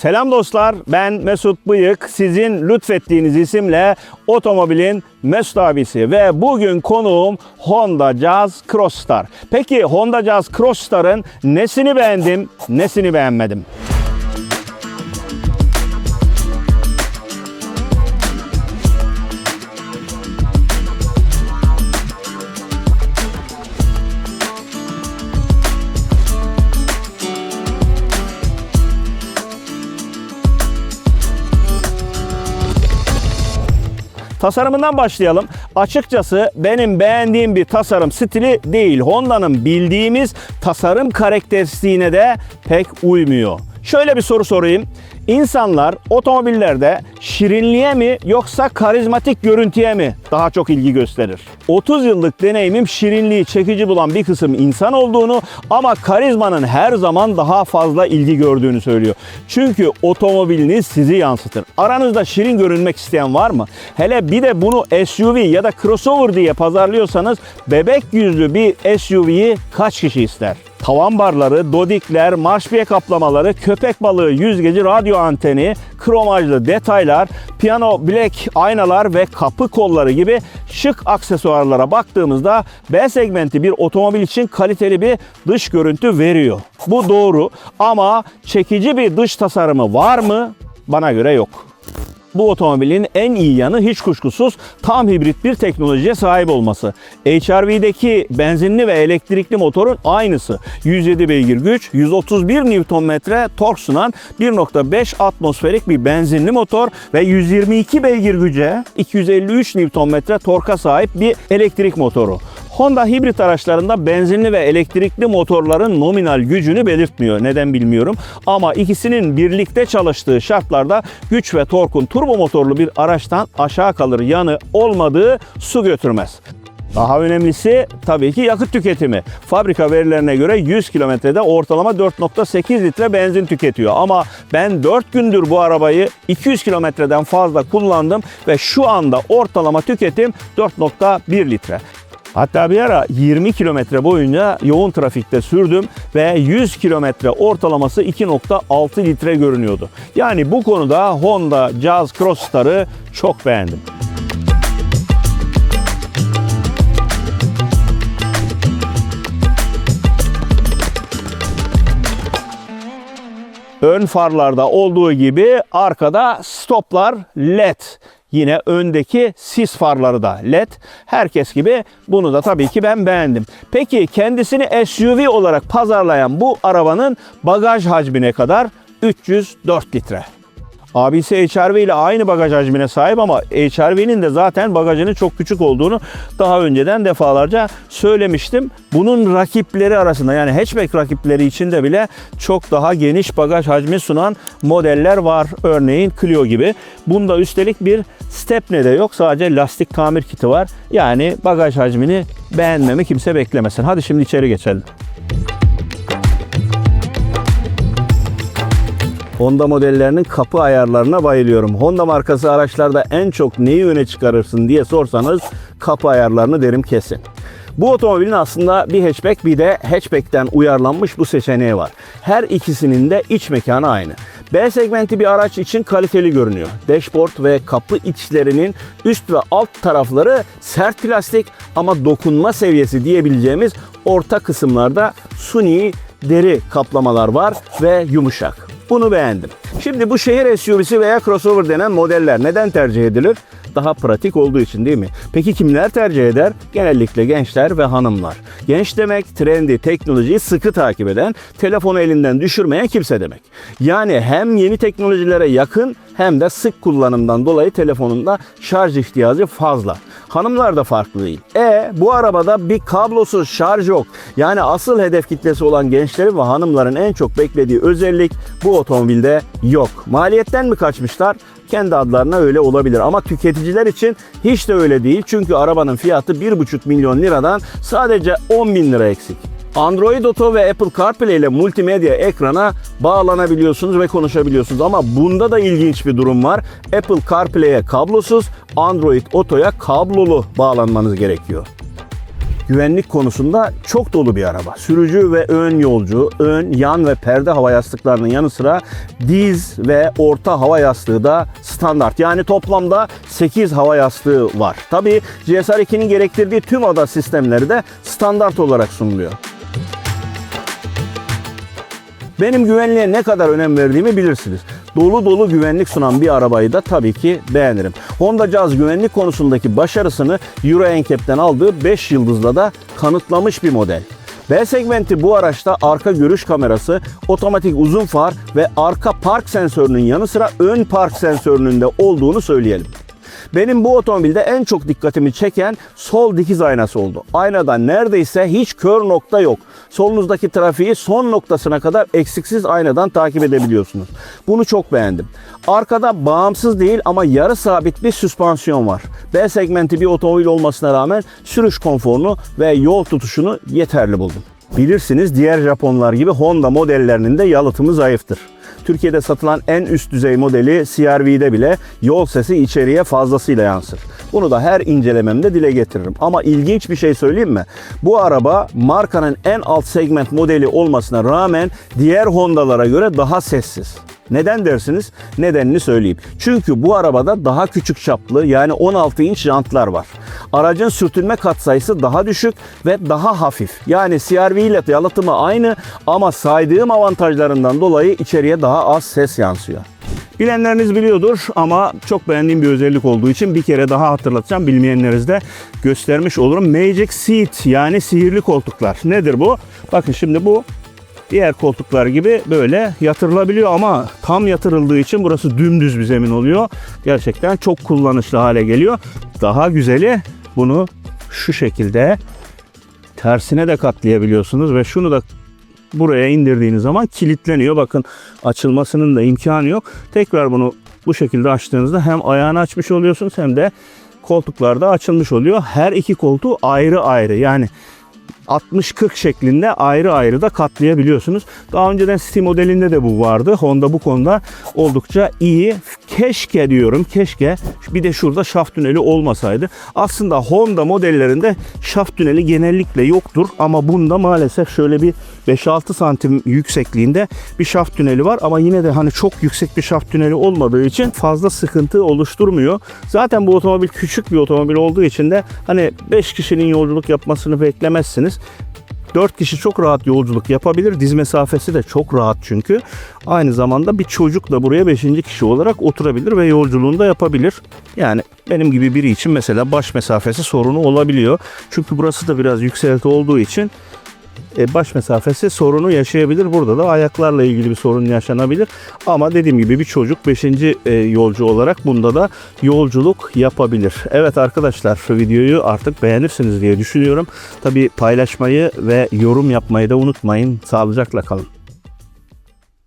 Selam dostlar, ben Mesut Bıyık. Sizin lütfettiğiniz isimle otomobilin Mesut abisi ve bugün konuğum Honda Jazz Crossstar. Peki Honda Jazz Crossstar'ın nesini beğendim, nesini beğenmedim? Tasarımından başlayalım. Açıkçası benim beğendiğim bir tasarım stili değil. Honda'nın bildiğimiz tasarım karakteristiğine de pek uymuyor. Şöyle bir soru sorayım. İnsanlar otomobillerde şirinliğe mi yoksa karizmatik görüntüye mi daha çok ilgi gösterir? 30 yıllık deneyimim şirinliği çekici bulan bir kısım insan olduğunu ama karizmanın her zaman daha fazla ilgi gördüğünü söylüyor. Çünkü otomobiliniz sizi yansıtır. Aranızda şirin görünmek isteyen var mı? Hele bir de bunu SUV ya da crossover diye pazarlıyorsanız bebek yüzlü bir SUV'yi kaç kişi ister? Tavan barları, dodikler, marşpiye kaplamaları, köpek balığı yüzgeci radyo anteni, kromajlı detaylar, piyano black aynalar ve kapı kolları gibi şık aksesuarlara baktığımızda B segmenti bir otomobil için kaliteli bir dış görüntü veriyor. Bu doğru ama çekici bir dış tasarımı var mı? Bana göre yok. Bu otomobilin en iyi yanı hiç kuşkusuz tam hibrit bir teknolojiye sahip olması. HRV'deki benzinli ve elektrikli motorun aynısı. 107 beygir güç, 131 Nm tork sunan 1.5 atmosferik bir benzinli motor ve 122 beygir güce 253 Nm torka sahip bir elektrik motoru. Honda hibrit araçlarında benzinli ve elektrikli motorların nominal gücünü belirtmiyor. Neden bilmiyorum. Ama ikisinin birlikte çalıştığı şartlarda güç ve torkun turbo motorlu bir araçtan aşağı kalır yanı olmadığı su götürmez. Daha önemlisi tabii ki yakıt tüketimi. Fabrika verilerine göre 100 kilometrede ortalama 4.8 litre benzin tüketiyor. Ama ben 4 gündür bu arabayı 200 kilometreden fazla kullandım ve şu anda ortalama tüketim 4.1 litre. Hatta bir ara 20 kilometre boyunca yoğun trafikte sürdüm ve 100 kilometre ortalaması 2.6 litre görünüyordu. Yani bu konuda Honda Jazz Crossstar'ı çok beğendim. Ön farlarda olduğu gibi arkada stoplar LED. Yine öndeki sis farları da LED. Herkes gibi bunu da tabii ki ben beğendim. Peki kendisini SUV olarak pazarlayan bu arabanın bagaj hacmi ne kadar? 304 litre. Abisi HRV ile aynı bagaj hacmine sahip ama HRV'nin de zaten bagajının çok küçük olduğunu daha önceden defalarca söylemiştim. Bunun rakipleri arasında yani hatchback rakipleri içinde bile çok daha geniş bagaj hacmi sunan modeller var. Örneğin Clio gibi. Bunda üstelik bir stepne de yok. Sadece lastik tamir kiti var. Yani bagaj hacmini beğenmemi kimse beklemesin. Hadi şimdi içeri geçelim. Honda modellerinin kapı ayarlarına bayılıyorum. Honda markası araçlarda en çok neyi öne çıkarırsın diye sorsanız kapı ayarlarını derim kesin. Bu otomobilin aslında bir hatchback bir de hatchback'ten uyarlanmış bu seçeneği var. Her ikisinin de iç mekanı aynı. B segmenti bir araç için kaliteli görünüyor. Dashboard ve kapı içlerinin üst ve alt tarafları sert plastik ama dokunma seviyesi diyebileceğimiz orta kısımlarda suni deri kaplamalar var ve yumuşak. Bunu beğendim. Şimdi bu şehir SUV'si veya crossover denen modeller neden tercih edilir? Daha pratik olduğu için değil mi? Peki kimler tercih eder? Genellikle gençler ve hanımlar. Genç demek trendi, teknolojiyi sıkı takip eden, telefonu elinden düşürmeyen kimse demek. Yani hem yeni teknolojilere yakın hem de sık kullanımdan dolayı telefonunda şarj ihtiyacı fazla. Hanımlar da farklı değil. E bu arabada bir kablosuz şarj yok. Yani asıl hedef kitlesi olan gençlerin ve hanımların en çok beklediği özellik bu otomobilde yok. Maliyetten mi kaçmışlar? Kendi adlarına öyle olabilir ama tüketiciler için hiç de öyle değil. Çünkü arabanın fiyatı 1,5 milyon liradan sadece 10 bin lira eksik. Android Auto ve Apple CarPlay ile multimedya ekrana bağlanabiliyorsunuz ve konuşabiliyorsunuz. Ama bunda da ilginç bir durum var. Apple CarPlay'e kablosuz, Android Auto'ya kablolu bağlanmanız gerekiyor. Güvenlik konusunda çok dolu bir araba. Sürücü ve ön yolcu, ön, yan ve perde hava yastıklarının yanı sıra diz ve orta hava yastığı da standart. Yani toplamda 8 hava yastığı var. Tabii GSR 2'nin gerektirdiği tüm ada sistemleri de standart olarak sunuluyor. Benim güvenliğe ne kadar önem verdiğimi bilirsiniz. Dolu dolu güvenlik sunan bir arabayı da tabii ki beğenirim. Honda Jazz güvenlik konusundaki başarısını Euro NCAP'ten aldığı 5 yıldızla da kanıtlamış bir model. B segmenti bu araçta arka görüş kamerası, otomatik uzun far ve arka park sensörünün yanı sıra ön park sensörünün de olduğunu söyleyelim. Benim bu otomobilde en çok dikkatimi çeken sol dikiz aynası oldu. Aynada neredeyse hiç kör nokta yok. Solunuzdaki trafiği son noktasına kadar eksiksiz aynadan takip edebiliyorsunuz. Bunu çok beğendim. Arkada bağımsız değil ama yarı sabit bir süspansiyon var. B segmenti bir otomobil olmasına rağmen sürüş konforunu ve yol tutuşunu yeterli buldum. Bilirsiniz diğer Japonlar gibi Honda modellerinin de yalıtımı zayıftır. Türkiye'de satılan en üst düzey modeli CR-V'de bile yol sesi içeriye fazlasıyla yansır. Bunu da her incelememde dile getiririm. Ama ilginç bir şey söyleyeyim mi? Bu araba markanın en alt segment modeli olmasına rağmen diğer Honda'lara göre daha sessiz. Neden dersiniz? Nedenini söyleyeyim. Çünkü bu arabada daha küçük çaplı yani 16 inç jantlar var. Aracın sürtünme katsayısı daha düşük ve daha hafif. Yani CR-V ile yalıtımı aynı ama saydığım avantajlarından dolayı içeriye daha az ses yansıyor. Bilenleriniz biliyordur ama çok beğendiğim bir özellik olduğu için bir kere daha hatırlatacağım. Bilmeyenleriz de göstermiş olurum. Magic Seat yani sihirli koltuklar. Nedir bu? Bakın şimdi bu diğer koltuklar gibi böyle yatırılabiliyor ama tam yatırıldığı için burası dümdüz bir zemin oluyor. Gerçekten çok kullanışlı hale geliyor. Daha güzeli bunu şu şekilde tersine de katlayabiliyorsunuz ve şunu da buraya indirdiğiniz zaman kilitleniyor. Bakın açılmasının da imkanı yok. Tekrar bunu bu şekilde açtığınızda hem ayağını açmış oluyorsunuz hem de koltuklarda açılmış oluyor. Her iki koltuğu ayrı ayrı yani 60-40 şeklinde ayrı ayrı da katlayabiliyorsunuz. Daha önceden City modelinde de bu vardı. Honda bu konuda oldukça iyi. Keşke diyorum keşke bir de şurada şaft tüneli olmasaydı. Aslında Honda modellerinde şaft tüneli genellikle yoktur ama bunda maalesef şöyle bir 5-6 santim yüksekliğinde bir şaft tüneli var ama yine de hani çok yüksek bir şaft tüneli olmadığı için fazla sıkıntı oluşturmuyor. Zaten bu otomobil küçük bir otomobil olduğu için de hani 5 kişinin yolculuk yapmasını beklemezsiniz. 4 kişi çok rahat yolculuk yapabilir. Diz mesafesi de çok rahat çünkü. Aynı zamanda bir çocuk da buraya 5. kişi olarak oturabilir ve yolculuğunu da yapabilir. Yani benim gibi biri için mesela baş mesafesi sorunu olabiliyor. Çünkü burası da biraz yükselti olduğu için e, baş mesafesi sorunu yaşayabilir. Burada da ayaklarla ilgili bir sorun yaşanabilir. Ama dediğim gibi bir çocuk 5. yolcu olarak bunda da yolculuk yapabilir. Evet arkadaşlar videoyu artık beğenirsiniz diye düşünüyorum. Tabi paylaşmayı ve yorum yapmayı da unutmayın. Sağlıcakla kalın.